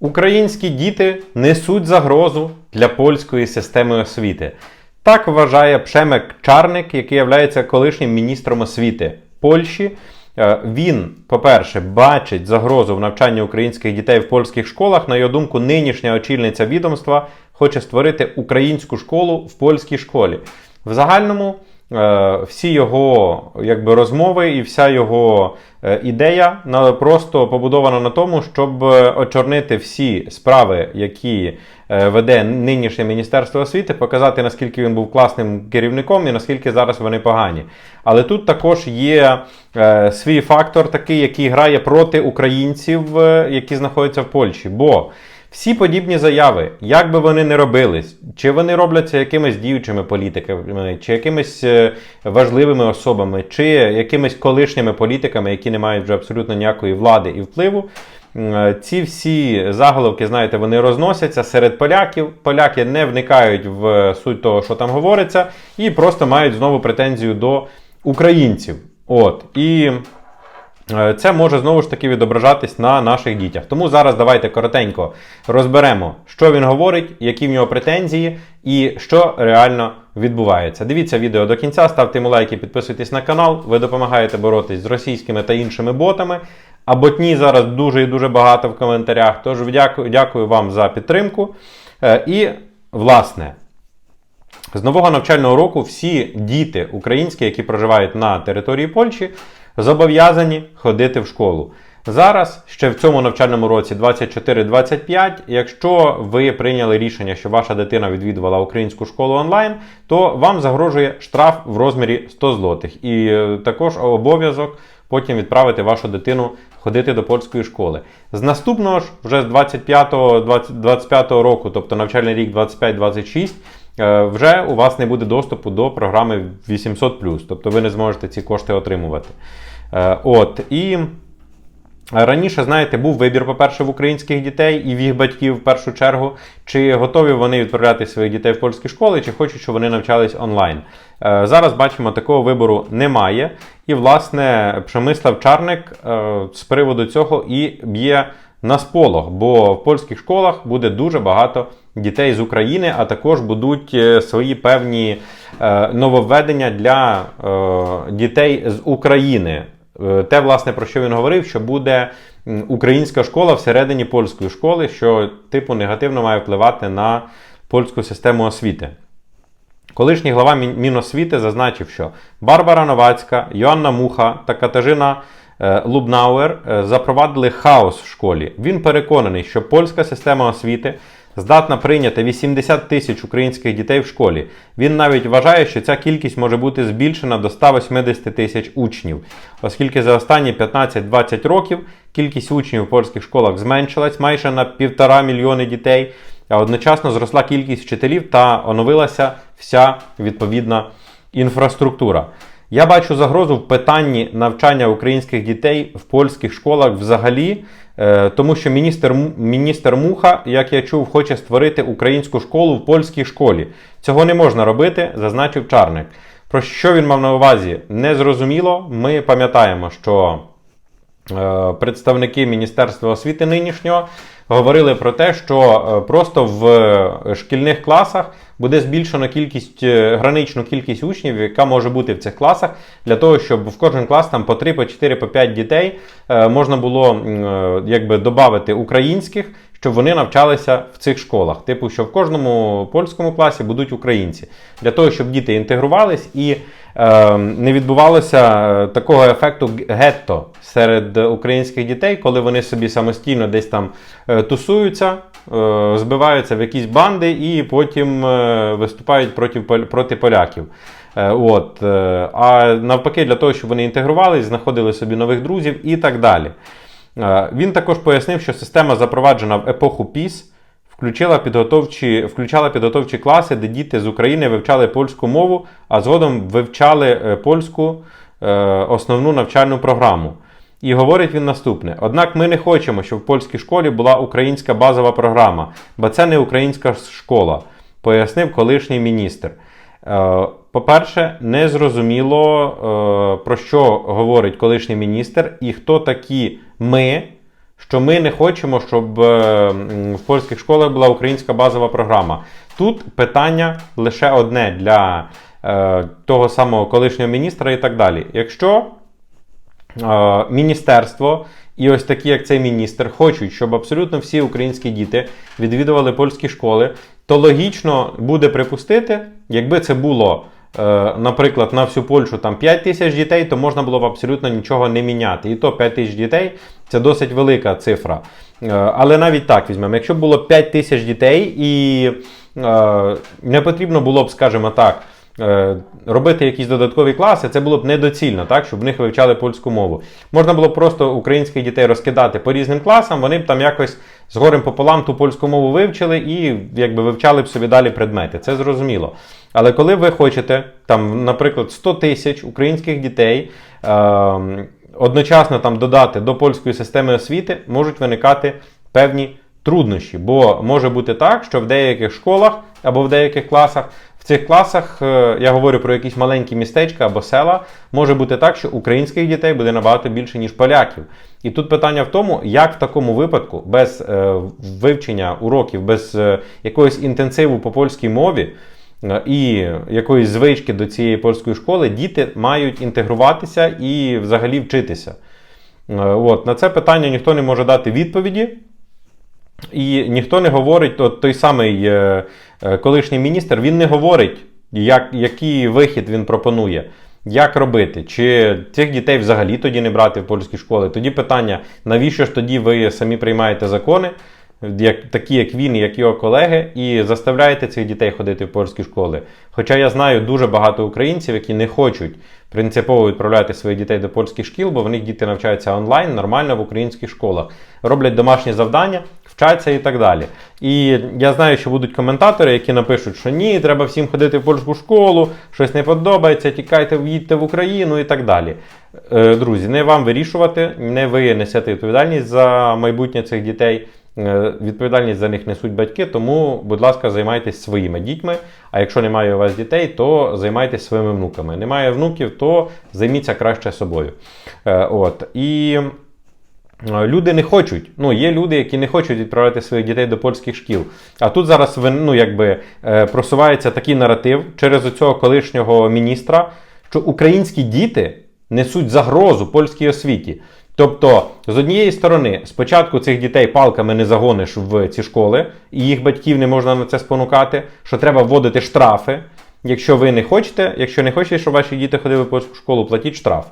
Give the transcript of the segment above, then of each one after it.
Українські діти несуть загрозу для польської системи освіти. Так вважає Пшемек Чарник, який є колишнім міністром освіти Польщі. Е, Він, по-перше, бачить загрозу в навчанні українських дітей в польських школах. На його думку, нинішня очільниця відомства хоче створити українську школу в польській школі. В загальному всі його якби, розмови і вся його е, ідея просто побудована на тому, щоб е, очорнити всі справи, які е, веде нинішнє Міністерство освіти, показати, наскільки він був класним керівником і наскільки зараз вони погані. Але тут також є е, свій фактор, такий, який грає проти українців, е, які знаходяться в Польщі. Бо всі подібні заяви, як би вони не робились, чи вони робляться якимись діючими політиками, чи якимись е, важливими особами, чи якимись колишніми політиками, які не мають вже абсолютно ніякої влади і впливу. Е, Ці всі заголовки, знаєте, вони розносяться серед поляків. Поляки не вникають в суть того, що там говориться, і просто мають знову претензію до українців. От і Е, Це може знову ж таки відображатись на наших дітях. Тому зараз давайте коротенько розберемо, що він говорить, які в нього претензії і що реально відбувається. Дивіться відео до кінця, ставте йому лайки, підписуйтесь на канал. Ви допомагаєте боротись з російськими та іншими ботами. А ботні зараз дуже і дуже багато в коментарях. Тож дякую, дякую вам за підтримку. Е, І, власне, з нового навчального року всі діти українські, які проживають на території Польщі, зобов'язані ходити в школу. Зараз, ще в цьому навчальному році 24-25, якщо ви прийняли рішення, що ваша дитина відвідувала українську школу онлайн, то вам загрожує штраф в розмірі 100 злотих. І е, також обов'язок потім відправити вашу дитину ходити до польської школи. З наступного ж, вже з 25-25 року, тобто навчальний рік 25-26, е, вже у вас не буде доступу до програми 800+, тобто ви не зможете ці кошти отримувати. Е, От, і Раніше, знаєте, був вибір, по-перше, в українських дітей і в їх батьків в першу чергу, чи готові вони відправляти своїх дітей в польські школи, чи хочуть, щоб вони навчались онлайн. Е, Зараз бачимо, такого вибору немає. І, власне, Пшемислав Чарник е, з приводу цього і б'є на сполох, бо в польських школах буде дуже багато дітей з України, а також будуть е, свої певні е, нововведення для е, дітей з України. Те, власне, про що він говорив, що буде українська школа всередині польської школи, що типу негативно має впливати на польську систему освіти. Колишній глава Міносвіти зазначив, що Барбара Новацька, Йоанна Муха та Катажина е, Лубнауер е, запровадили хаос в школі. Він переконаний, що польська система освіти здатна прийняти 80 тисяч українських дітей в школі. Він навіть вважає, що ця кількість може бути збільшена до 180 тисяч учнів, оскільки за останні 15-20 років кількість учнів в польських школах зменшилась майже на півтора мільйони дітей, а одночасно зросла кількість вчителів та оновилася вся відповідна інфраструктура. Я бачу загрозу в питанні навчання українських дітей в польських школах взагалі, е, тому що міністр, міністр Муха, як я чув, хоче створити українську школу в польській школі. Цього не можна робити, зазначив Чарник. Про що він мав на увазі, незрозуміло. Ми пам'ятаємо, що е, представники Міністерства освіти нинішнього говорили про те, що е, просто в е, шкільних класах буде збільшено кількість, е, граничну кількість учнів, яка може бути в цих класах, для того, щоб в кожен клас там по 3, по 4, по 5 дітей можна було якби додати українських, щоб вони навчалися в цих школах. Типу, що в кожному польському класі будуть українці, для того, щоб діти інтегрувались і е, не відбувалося е, такого ефекту гетто серед українських дітей, коли вони собі самостійно десь там е, тусуються, е, збиваються в якісь банди і потім е, виступають проти, проти поляків. Е, От. А навпаки, для того, щоб вони інтегрувались, знаходили собі нових друзів і так далі. Е, Він також пояснив, що система запроваджена в епоху ПІС, включила підготовчі, включала підготовчі класи, де діти з України вивчали польську мову, а згодом вивчали е, польську е, основну навчальну програму. І говорить він наступне: однак ми не хочемо, щоб в польській школі була українська базова програма, бо це не українська школа, пояснив колишній міністр. По-перше, не зрозуміло, про що говорить колишній міністр і хто такі ми, що ми не хочемо, щоб е, в польських школах була українська базова програма. Тут питання лише одне для е, того самого колишнього міністра і так далі. Якщо е, міністерство і ось такі, як цей міністр, хочуть, щоб абсолютно всі українські діти відвідували польські школи, то логічно буде припустити, якби це було. Е, Наприклад, на всю Польщу там 5 тисяч дітей, то можна було б абсолютно нічого не міняти. І то 5 тисяч дітей це досить велика цифра. Е, Але навіть так візьмемо. Якщо було 5 тисяч дітей і е, не потрібно було б, скажімо так, робити якісь додаткові класи, це було б недоцільно, так, щоб в них вивчали польську мову. Можна було б просто українських дітей розкидати по різним класам, вони б там якось з горем пополам ту польську мову вивчили і якби вивчали б собі далі предмети. Це зрозуміло. Але коли ви хочете, там, наприклад, 100 тисяч українських дітей. Е, Одночасно там додати до польської системи освіти можуть виникати певні труднощі, бо може бути так, що в деяких школах або в деяких класах, в цих класах, е, я говорю про якісь маленькі містечка або села, може бути так, що українських дітей буде набагато більше, ніж поляків. І тут питання в тому, як в такому випадку, без е, вивчення уроків, без е, якогось інтенсиву по польській мові. І якоїсь звички до цієї польської школи діти мають інтегруватися і взагалі вчитися. От, на це питання ніхто не може дати відповіді. І ніхто не говорить, от той самий е, е, колишній міністр, він не говорить, як, який вихід він пропонує, як робити, чи цих дітей взагалі тоді не брати в польські школи. Тоді питання, навіщо ж тоді ви самі приймаєте закони, як, такі як він, як його колеги, і заставляєте цих дітей ходити в польські школи. Хоча я знаю дуже багато українців, які не хочуть принципово відправляти своїх дітей до польських шкіл, бо в них діти навчаються онлайн, нормально в українських школах, роблять домашні завдання, вчаться і так далі. І я знаю, що будуть коментатори, які напишуть, що ні, треба всім ходити в польську школу, щось не подобається, тікайте, їдьте в Україну і так далі. Е, Друзі, не вам вирішувати, не ви несете відповідальність за майбутнє цих дітей. Е, Відповідальність за них несуть батьки, тому, будь ласка, займайтесь своїми дітьми. А якщо немає у вас дітей, то займайтесь своїми внуками. Немає внуків, то займіться краще собою. Е, От. І люди не хочуть. Ну, є люди, які не хочуть відправляти своїх дітей до польських шкіл. А тут зараз ну, якби, е, просувається такий наратив через цього колишнього міністра, що українські діти несуть загрозу польській освіті. Тобто, з однієї сторони, спочатку цих дітей палками не загониш в ці школи, і їх батьків не можна на це спонукати, що треба вводити штрафи. Якщо ви не хочете, якщо не хочете, щоб ваші діти ходили в польську школу, платіть штраф.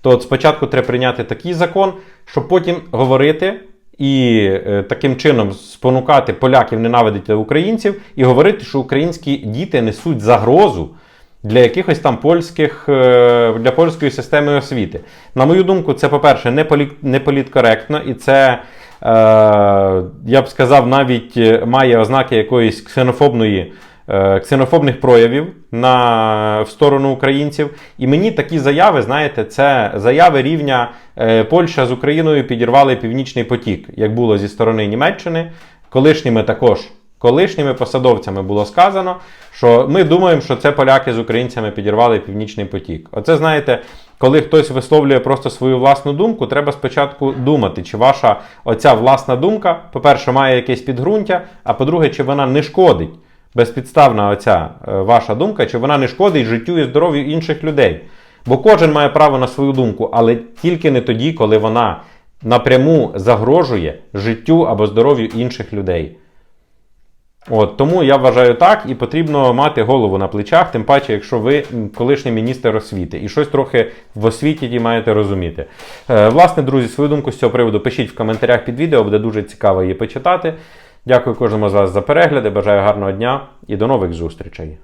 То спочатку треба прийняти такий закон, щоб потім говорити і е, таким чином спонукати поляків ненавидити українців і говорити, що українські діти несуть загрозу для якихось там польських е, для польської системи освіти. На мою думку, це, по-перше, не, полі, не політкоректно, і це, е, я б сказав, навіть е, має ознаки якоїсь ксенофобної. Е, Ксенофобних проявів на в сторону українців, і мені такі заяви, знаєте, це заяви рівня е, Польща з Україною підірвали північний потік, як було зі сторони Німеччини, колишніми також колишніми посадовцями було сказано, що ми думаємо, що це поляки з українцями підірвали північний потік. Оце знаєте, коли хтось висловлює просто свою власну думку, треба спочатку думати, чи ваша оця власна думка, по-перше, має якесь підґрунтя, а по-друге, чи вона не шкодить. Безпідставна оця е, ваша думка, чи вона не шкодить життю і здоров'ю інших людей. Бо кожен має право на свою думку, але тільки не тоді, коли вона напряму загрожує життю або здоров'ю інших людей. От, тому я вважаю так, і потрібно мати голову на плечах, тим паче, якщо ви колишній міністр освіти, і щось трохи в освіті ті маєте розуміти. Е, власне, друзі, свою думку з цього приводу пишіть в коментарях під відео, буде дуже цікаво її почитати. Дякую кожному з вас за перегляди, бажаю гарного дня і до нових зустрічей.